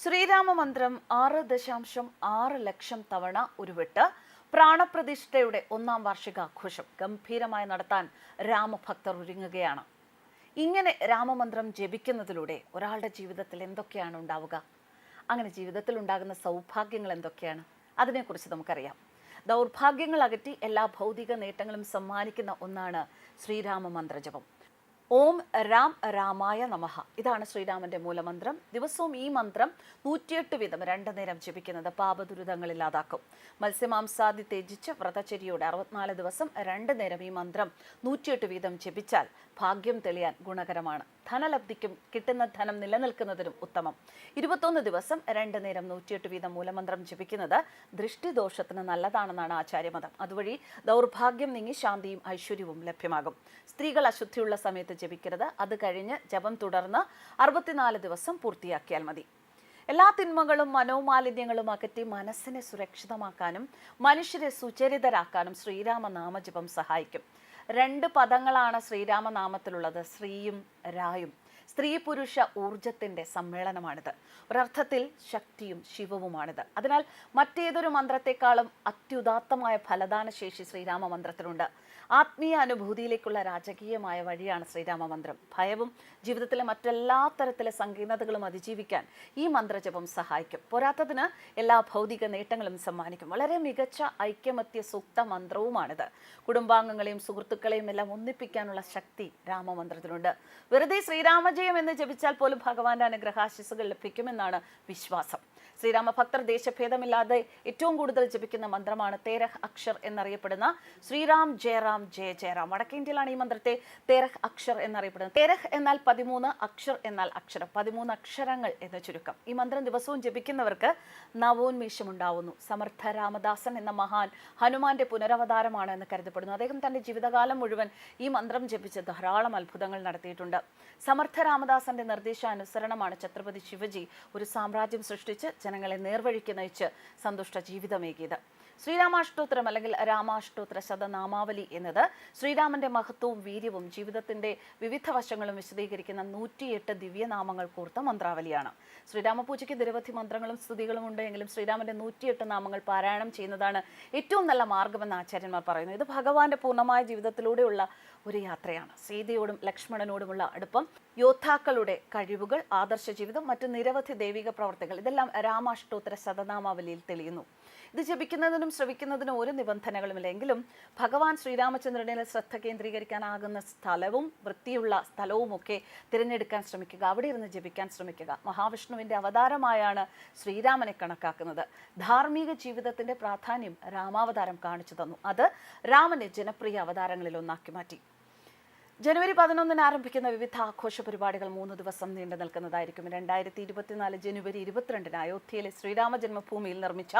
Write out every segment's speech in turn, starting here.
ശ്രീരാമ മന്ത്രം ആറ് ദശാംശം ആറ് ലക്ഷം തവണ ഉരുവിട്ട് പ്രാണപ്രതിഷ്ഠയുടെ ഒന്നാം വാർഷികാഘോഷം ഗംഭീരമായി നടത്താൻ രാമഭക്തർ ഒരുങ്ങുകയാണ്. ഇങ്ങനെ രാമമന്ത്രം ജപിക്കുന്നതിലൂടെ ഒരാളുടെ ജീവിതത്തിൽ എന്തൊക്കെയാണ് ഉണ്ടാവുക? അങ്ങനെ ജീവിതത്തിൽ ഉണ്ടാകുന്ന സൗഭാഗ്യങ്ങൾ എന്തൊക്കെയാണ്? അതിനെക്കുറിച്ച് നമുക്കറിയാം. ദൗർഭാഗ്യങ്ങൾ അകറ്റി എല്ലാ ഭൗതിക നേട്ടങ്ങളും സമ്മാനിക്കുന്ന ഒന്നാണ് ശ്രീരാമ മന്ത്രജപം ഓം രാം രാമായ നമഹ ഇതാണ് ശ്രീരാമന്റെ മൂലമന്ത്രം. ദിവസവും ഈ മന്ത്രം നൂറ്റിയെട്ട് വീതം രണ്ടു നേരം ജപിക്കുന്നത് പാപദുരിതങ്ങൾ ഇല്ലാതാക്കും മത്സ്യമാംസാദി ത്യജിച്ച് വ്രതചര്യയോടെ അറുപത്തിനാല് ദിവസം രണ്ടു നേരം ഈ മന്ത്രം നൂറ്റിയെട്ട് വീതം ജപിച്ചാൽ ഭാഗ്യം തെളിയാൻ ഗുണകരമാണ്. ധനലബ്ധിക്കും കിട്ടുന്ന ധനം നിലനിൽക്കുന്നതിനും ഉത്തമം. ഇരുപത്തൊന്ന് ദിവസം രണ്ടു നേരം നൂറ്റിയെട്ട് വീതം മൂലമന്ത്രം ജപിക്കുന്നത് ദൃഷ്ടിദോഷത്തിന് നല്ലതാണെന്നാണ് ആചാര്യമതം. അതുവഴി ദൗർഭാഗ്യം നീങ്ങി ശാന്തിയും ഐശ്വര്യവും ലഭ്യമാകും. സ്ത്രീകൾ അശുദ്ധിയുള്ള സമയത്ത് ജപിക്കരുത്. അത് കഴിഞ്ഞ് ജപം തുടർന്ന് അറുപത്തിനാല് ദിവസം പൂർത്തിയാക്കിയാൽ മതി. എല്ലാ തിന്മകളും മനോമാലിന്യങ്ങളും അകറ്റി മനസ്സിനെ സുരക്ഷിതമാക്കാനും മനുഷ്യരെ സുചരിതരാക്കാനും ശ്രീരാമനാമജപം സഹായിക്കും. രണ്ട് പദങ്ങളാണ് ശ്രീരാമനാമത്തിലുള്ളത്. ശ്രീയും രായും. സ്ത്രീ പുരുഷ ഊർജത്തിന്റെ സമ്മേളനമാണിത്. ഒരർത്ഥത്തിൽ ശക്തിയും ശിവവുമാണിത്. അതിനാൽ മറ്റേതൊരു മന്ത്രത്തെക്കാളും അത്യുദാത്തമായ ഫലദാന ശേഷി ശ്രീരാമ മന്ത്രത്തിനുണ്ട് ആത്മീയ അനുഭൂതിയിലേക്കുള്ള രാജകീയമായ വഴിയാണ് ശ്രീരാമ മന്ത്രം ഭയവും ജീവിതത്തിലെ മറ്റെല്ലാ തരത്തിലെ സങ്കീർണതകളും അതിജീവിക്കാൻ ഈ മന്ത്രജപം സഹായിക്കും. പോരാത്തതിന് എല്ലാ ഭൗതിക നേട്ടങ്ങളും സമ്മാനിക്കും. വളരെ മികച്ച ഐക്യമത്യ സൂക്ത മന്ത്രവുമാണിത്. കുടുംബാംഗങ്ങളെയും സുഹൃത്തുക്കളെയും എല്ലാം ഒന്നിപ്പിക്കാനുള്ള ശക്തി രാമമന്ത്രത്തിനുണ്ട്. വെറുതെ ശ്രീരാമജയം എന്ന് ജപിച്ചാൽ പോലും ഭഗവാന്റെ അനുഗ്രഹാശിസുകൾ ലഭിക്കുമെന്നാണ് വിശ്വാസം. ശ്രീരാമ ഭക്തർ ദേശഭേദമില്ലാതെ ഏറ്റവും കൂടുതൽ ജപിക്കുന്ന മന്ത്രമാണ് തേരഹ് അക്ഷർ എന്നറിയപ്പെടുന്ന ശ്രീരാം ജയറാം ജയ ജയറാം വടക്കേ ഇന്ത്യയിലാണ് ഈ മന്ത്രത്തെ തേരഹ് അക്ഷർ എന്നറിയപ്പെടുന്നത്. തേരഹ് എന്നാൽ പതിമൂന്ന് അക്ഷർ എന്നാൽ അക്ഷരം. പതിമൂന്ന് അക്ഷരങ്ങൾ എന്ന ചുരുക്കം. ഈ മന്ത്രം ദിവസവും ജപിക്കുന്നവർക്ക് നവോന്മേഷം ഉണ്ടാവുന്നു സമർത്ഥ രാമദാസൻ എന്ന മഹാൻ ഹനുമാന്റെ പുനരവതാരമാണ് എന്ന് കരുതപ്പെടുന്നു. അദ്ദേഹം തന്റെ ജീവിതകാലം മുഴുവൻ ഈ മന്ത്രം ജപിച്ച് ധാരാളം അത്ഭുതങ്ങൾ നടത്തിയിട്ടുണ്ട്. സമർത്ഥ രാമദാസന്റെ നിർദ്ദേശാനുസരണമാണ് ഛത്രപതി ശിവജി ഒരു സാമ്രാജ്യം സൃഷ്ടിച്ച് ജനങ്ങളെ നേർവഴിക്ക് നയിച്ച് സന്തുഷ്ട ജീവിതമേകിയത്. ശ്രീരാമാഷ്ടോത്രം അല്ലെങ്കിൽ രാമാഷ്ടോത്ര ശതനാമാവലി എന്നത് ശ്രീരാമന്റെ മഹത്വവും വീര്യവും ജീവിതത്തിന്റെ വിവിധ വശങ്ങളും വിശദീകരിക്കുന്ന നൂറ്റിയെട്ട് ദിവ്യനാമങ്ങൾ കോർത്ത മന്ത്രാവലിയാണ്. ശ്രീരാമപൂജയ്ക്ക് നിരവധി മന്ത്രങ്ങളും സ്തുതികളും ഉണ്ട് എങ്കിലും ശ്രീരാമന്റെ നൂറ്റിയെട്ട് നാമങ്ങൾ പാരായണം ചെയ്യുന്നതാണ് ഏറ്റവും നല്ല മാർഗമെന്ന് ആചാര്യന്മാർ പറയുന്നു. ഇത് ഭഗവാന്റെ പൂർണമായ ജീവിതത്തിലൂടെയുള്ള ഒരു യാത്രയാണ്. സീതയോടും ലക്ഷ്മണനോടുമുള്ള അടുപ്പം യോദ്ധാക്കളുടെ കഴിവുകൾ ആദർശ ജീവിതം മറ്റു നിരവധി ദൈവിക പ്രവർത്തികൾ ഇതെല്ലാം രാമാഷ്ടോത്തര ശതനാമാവലിയിൽ തെളിയുന്നു. ഇത് ജപിക്കുന്നതിനും ശ്രവിക്കുന്നതിനും ഒരു നിബന്ധനകളുമില്ലെങ്കിലും ഭഗവാൻ ശ്രീരാമചന്ദ്രനിൽ ശ്രദ്ധ കേന്ദ്രീകരിക്കാനാകുന്ന സ്ഥലവും വൃത്തിയുള്ള സ്ഥലവുമൊക്കെ തിരഞ്ഞെടുക്കാൻ ശ്രമിക്കുക അവിടെ ഇരുന്ന് ജപിക്കാൻ ശ്രമിക്കുക. മഹാവിഷ്ണുവിന്റെ അവതാരമായാണ് ശ്രീരാമനെ കണക്കാക്കുന്നത്. ധാർമ്മിക ജീവിതത്തിന്റെ പ്രാധാന്യം രാമാവതാരം കാണിച്ചു തന്നു. അത് രാമനെ ജനപ്രിയ അവതാരങ്ങളിൽ ഒന്നാക്കി മാറ്റി. ജനുവരി പതിനൊന്നിന് ആരംഭിക്കുന്ന വിവിധ ആഘോഷ പരിപാടികൾ മൂന്ന് ദിവസം നീണ്ടു നിൽക്കുന്നതായിരിക്കും. രണ്ടായിരത്തി ഇരുപത്തിനാല് ജനുവരി ഇരുപത്തിരണ്ടിന് അയോധ്യയിലെ ശ്രീരാമ ജന്മഭൂമിയിൽ നിർമ്മിച്ച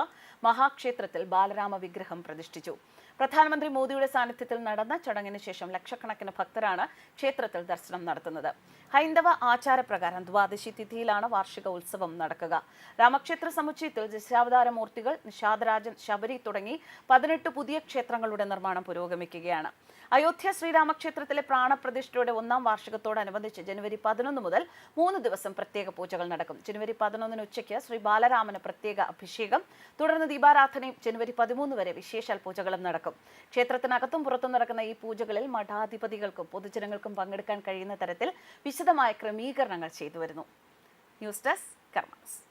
മഹാക്ഷേത്രത്തിൽ ബാലരാമ വിഗ്രഹം പ്രതിഷ്ഠിച്ചു. പ്രധാനമന്ത്രി മോദിയുടെ സാന്നിധ്യത്തിൽ നടന്ന ചടങ്ങിന് ശേഷം ലക്ഷക്കണക്കിന് ഭക്തരാണ് ക്ഷേത്രത്തിൽ ദർശനം നടത്തുന്നത്. ഹൈന്ദവ ആചാരപ്രകാരം ദ്വാദശി തിഥിയിലാണ് വാർഷിക ഉത്സവം നടക്കുക. രാമക്ഷേത്ര സമുച്ചയത്തിൽ ദശാവതാര മൂർത്തികൾ നിഷാദരാജൻ ശബരി തുടങ്ങി പതിനെട്ട് പുതിയ ക്ഷേത്രങ്ങളുടെ നിർമ്മാണം പുരോഗമിക്കുകയാണ്. അയോധ്യ ശ്രീരാമക്ഷേത്രത്തിലെ പ്രാണപ്രതിഷ്ഠയുടെ ഒന്നാം വാർഷികത്തോടനുബന്ധിച്ച് ജനുവരി പതിനൊന്ന് മുതൽ മൂന്ന് ദിവസം പ്രത്യേക പൂജകൾ നടക്കും. ജനുവരി പതിനൊന്നിന് ഉച്ചയ്ക്ക് ശ്രീ ബാലരാമന് പ്രത്യേക അഭിഷേകം തുടർന്ന് ദീപാരാധനയും ജനുവരി പതിമൂന്ന് വരെ വിശേഷാൽ പൂജകളും നടക്കും. ക്ഷേത്രത്തിനകത്തും പുറത്തും നടക്കുന്ന ഈ പൂജകളിൽ മഠാധിപതികൾക്കും പൊതുജനങ്ങൾക്കും പങ്കെടുക്കാൻ കഴിയുന്ന തരത്തിൽ വിശദമായ ക്രമീകരണങ്ങൾ ചെയ്തു വരുന്നു. News desk കർമ്മസ്